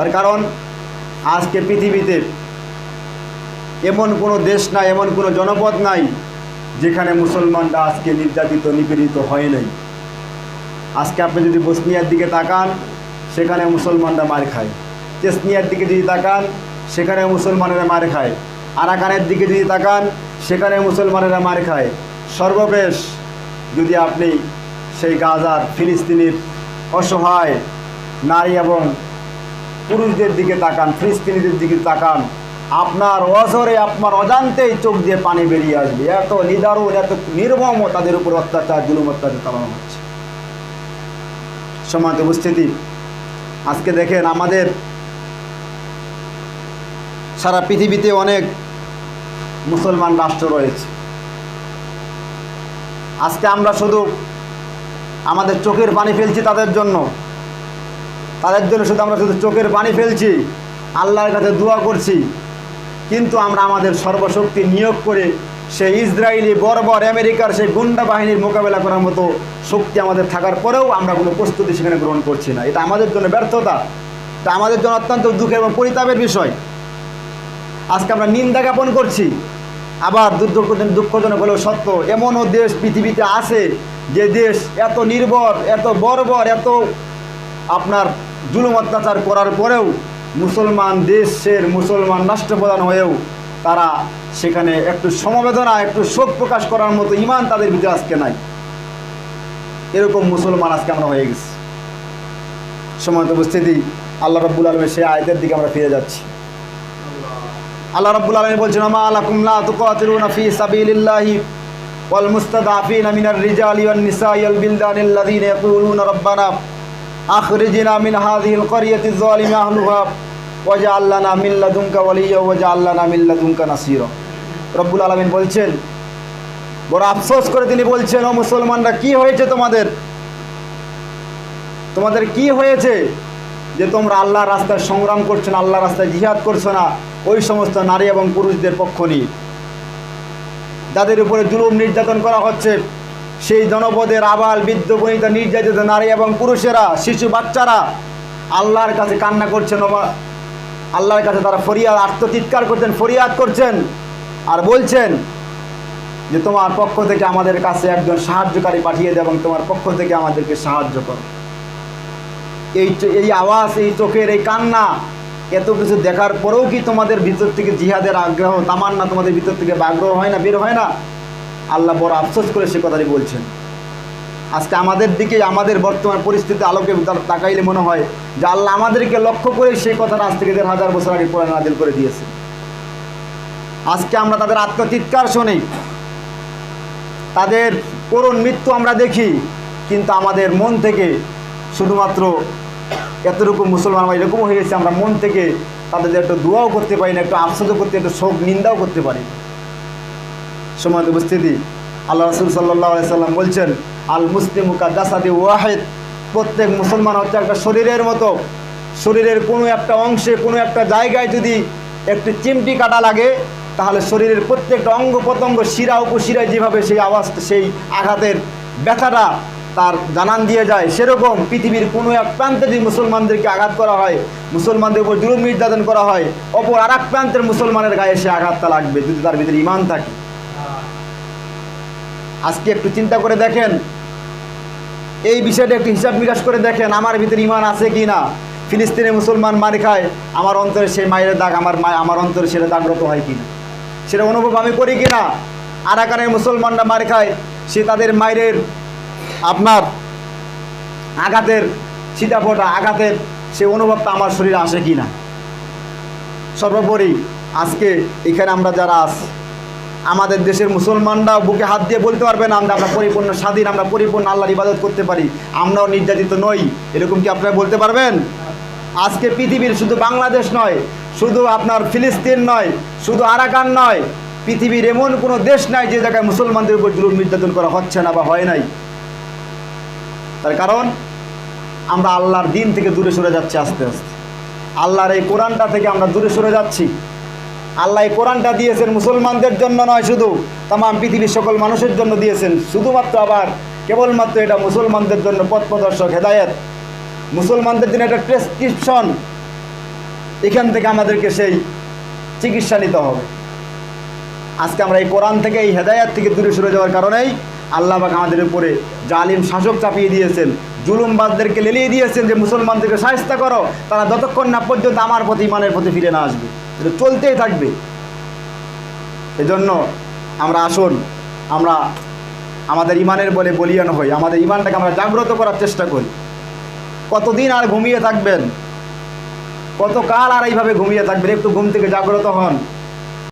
তার কারণ আজকে পৃথিবীতে এমন কোনো দেশ নাই, এমন কোনো জনপদ নাই যেখানে মুসলমানরা আজকে নির্যাতিত, নিপীড়িত হয় নাই। আজকে আপনি যদি বসনিয়ার দিকে তাকান, সেখানে মুসলমানরা মার খায়। চেসনিয়ার দিকে যদি তাকান, সেখানে মুসলমানেরা মার খায়। আরাকানের দিকে যদি তাকান, সেখানে মুসলমানেরা মার খায়। সর্বশেষ যদি আপনি সেই গাজার ফিলিস্তিনির অসহায় নারী এবং পুরুষদের দিকে তাকান, ফিলিস্তিনিদের দিকে তাকান। আপনার অজরে, আপনার অজান্তেই চোখ দিয়ে পানি বেরিয়ে আসবে। এত নিদারুণ, এত নির্মম তাদের উপর অত্যাচার, জুলুম, অত্যাচার চালানো হচ্ছে। সমাজ উপস্থিতি, আজকে দেখেন আমাদের সারা পৃথিবীতে অনেক মুসলমান রাষ্ট্র রয়েছে। আজকে আমরা শুধু আমাদের চোখের পানি ফেলছি তাদের জন্য তাদের জন্য শুধু আমরা শুধু চোখের পানি ফেলছি, আল্লাহর কাছে দোয়া করছি। কিন্তু আমরা আমাদের সর্বশক্তি নিয়োগ করে সেই ইসরায়েলি বর্বর আমেরিকার সেই গুন্ডা বাহিনীর মোকাবেলা করার মতো শক্তি আমাদের থাকার পরেও আমরা কোনো প্রস্তুতি সেখানে গ্রহণ করছি না। এটা আমাদের জন্য ব্যর্থতা। এটা আমাদের জন্য অত্যন্ত দুঃখের এবং পরিতাপের বিষয়। আজকে আমরা নিন্দা জ্ঞাপন করছি। আবার দুঃখজনক হলেও সত্য, এমনও দেশ পৃথিবীতে আছে যে দেশ এত নির্ভর এত বর্বর, এত আপনার জুলুম অত্যাচার করার পরেও মুসলমান দেশের মুসলমান রাষ্ট্রপ্রধান হয়েও তারা সেখানে একটু সমবেদনা, একটু শোক প্রকাশ করার মতো ইমান তাদের ভিতরে আজকে নাই। এরকম মুসলমান আজকে আমরা হয়ে গেছি। সময় উপস্থিতি, আল্লাহ রব্বুল আলমের সেই আয়তের দিকে আমরা ফিরে যাচ্ছি। আল্লাহ রাব্বুল আলামিন বলছেন, আমা লাকুম লা তুকাতিলুনা ফি সাবিলিল্লাহি ওয়াল মুস্তাদাফিনা মিনার রিজালি ওয়ান নিসাই ওয়াল ইয়াকুলুনা রাব্বানা আখরিজনা মিন হাযিহিল ক্বরিয়াতি যালিমি আহলুহা ওয়াজআল লানা মিন লাদুনকা ওয়ালিয়্যা ওয়াজআল লানা মিন লাদুনকা নাসীরা। রব্বুল আলামিন বলছেন, বড় আফসোস করে তিনি বলছেন, ও মুসলমানরা, কি হয়েছে তোমাদের? তোমাদের কি হয়েছে যে তোমরা আল্লাহর রাস্তায় সংগ্রাম করছ না, আল্লাহর রাস্তায় জিহাদ করছ না? ওই সমস্ত নারী এবং পুরুষদের পক্ষ নিয়ে। যাদের উপরে জুলুম নির্যাতন করা হচ্ছে সেই জনপদের আবাল, বৃদ্ধ বনিতা নির্যাতিত নারী এবং পুরুষেরা, শিশু, বাচ্চারা আল্লাহর কাছে কান্না করছেন আল্লাহর কাছে তারা ফরিয়াদ আত্মচিৎকার করছেন, ফরিয়াদ করছেন আর বলছেন যে তোমার পক্ষ থেকে আমাদের কাছে একজন সাহায্যকারী পাঠিয়ে দেয় এবং তোমার পক্ষ থেকে আমাদেরকে সাহায্য করো। এই এই আওয়াজ, এই চোখের এই কান্না এত কিছু দেখার পরেও কি তোমাদের ভিতর থেকে জিহাদের আগ্রহ, তামান্না তোমাদের ভিতর থেকে আগ্রহ হয় না, বের হয় না? আল্লাহ বড় আফসোস করে সে কথাটি বলছেন। আজকে আমাদের দিকে, আমাদের বর্তমান পরিস্থিতি আলোকে তাকাইলে মনে হয় যে আল্লাহ আমাদেরকে লক্ষ্য করে সেই কথাটা আজ থেকে দেড় হাজার বছর আগে কোরআন নাজিল করে দিয়েছে। আজকে আমরা তাদের আত্মচিৎকার শুনি। তাদের করুণ মৃত্যু আমরা দেখি, কিন্তু আমাদের মন থেকে শুধুমাত্র এতটুকু মুসলমান আমরা এরকমও হয়ে গেছে, আমরা মন থেকে তাদের একটু দোয়াও করতে পারি না, একটু আফসোসও করতে, একটু শোক, নিন্দাও করতে পারি না। সময় উপস্থিতি। আল্লাহ রসুল সাল্লাহ সাল্লাম বলছেন, আল মুসলিমুকা দাসাদি ওয়াহেদ। প্রত্যেক মুসলমান হচ্ছে একটা শরীরের মতো। শরীরের কোনো একটা অংশে, কোনো একটা জায়গায় যদি একটু চিমটি কাটা লাগে, তাহলে শরীরের প্রত্যেকটা অঙ্গ প্রত্যঙ্গ শিরা উপশিরায় যেভাবে সেই আওয়াজ, সেই আঘাতের ব্যথাটা তার জানান দিয়ে যায়, সেরকম পৃথিবীর কোনো এক প্রান্তে যদি মুসলমানদেরকে আঘাত করা হয়, মুসলমানদের উপর জুলুম নির্যাতন করা হয়, অপর আর প্রান্তের মুসলমানের গায়ে সে আঘাতটা লাগবে যদি তার ভিতরে ইমান থাকে। আজকে একটু চিন্তা করে দেখেন। এই বিষয়টা একটু হিসাব নিকাশ করে দেখেন, আমার ভিতরে ইমান আছে কি না? ফিলিস্তিনে মুসলমান মার খায়, আমার অন্তরে সেই মায়ের দাগ, আমার আমার অন্তরে সেটা জাগ্রত হয় কি না? সেটা অনুভব আমি করি কি না? আরাকানের মুসলমানরা মার খায়, সে তাদের মায়ের আপনার আঘাতের সীতাফোটা, আঘাতের সে অনুভবটা আমার শরীরে আসে কি না? সর্বোপরি আজকে এখানে আমরা যারা আছি আমাদের দেশের মুসলমানরা বুকে হাত দিয়ে বলতে পারবে না আমরা আমরা পরিপূর্ণ স্বাধীন, আমরা পরিপূর্ণ আল্লাহর ইবাদত করতে পারি। আমরাও নির্যাতিত নই। এরকম কি আপনারা বলতে পারবেন? আজকে পৃথিবীর শুধু বাংলাদেশ নয়, শুধু আপনার ফিলিস্তিন নয়, শুধু আরাকান নয়, পৃথিবীর এমন কোনো দেশ নাই যে জায়গায় মুসলমানদের উপর জুলুম নির্যাতন করা হচ্ছে না বা হয় নাই। তার কারণ, আমরা আল্লাহর দিন থেকে দূরে সরে যাচ্ছি আস্তে আস্তে। আল্লাহর এই কোরআনটা থেকে আমরা দূরে সরে যাচ্ছি। আল্লাহ কোরআনটা দিয়েছেন মুসলমানদের জন্য নয় শুধু তাম পৃথিবীর সকল মানুষের জন্য দিয়েছেন। শুধুমাত্র আবার কেবলমাত্র এটা মুসলমানদের জন্য পথ প্রদর্শক হেদায়েত। মুসলমানদের জন্য একটা প্রেসক্রিপশন এখান থেকে আমাদেরকে সেই চিকিৎসা নিতে হবে। আজকে আমরা এই কোরআন থেকে, এই হেদায়াত থেকে দূরে সরে যাওয়ার কারণেই আল্লাহ পাক আমাদের উপরে জালিম শাসক চাপিয়ে দিয়েছেন। জুলুমবাদদেরকে লেলিয়ে দিয়েছেন যে, মুসলমানদেরকে সাহায্য করো, তারা যতক্ষণ না পর্যন্ত আমার প্রতি, ইমানের প্রতি ফিরে না আসবে। এটা চলতেই থাকবে। এজন্য আমরা আসুন, আমরা আমাদের ইমানের বলে বলিয়ান হই, আমাদের ইমানটাকে আমরা জাগ্রত করার চেষ্টা করি। কতদিন আর ঘুমিয়ে থাকবেন? কত কাল আর এইভাবে ঘুমিয়ে থাকবেন? একটু ঘুম থেকে জাগ্রত হন।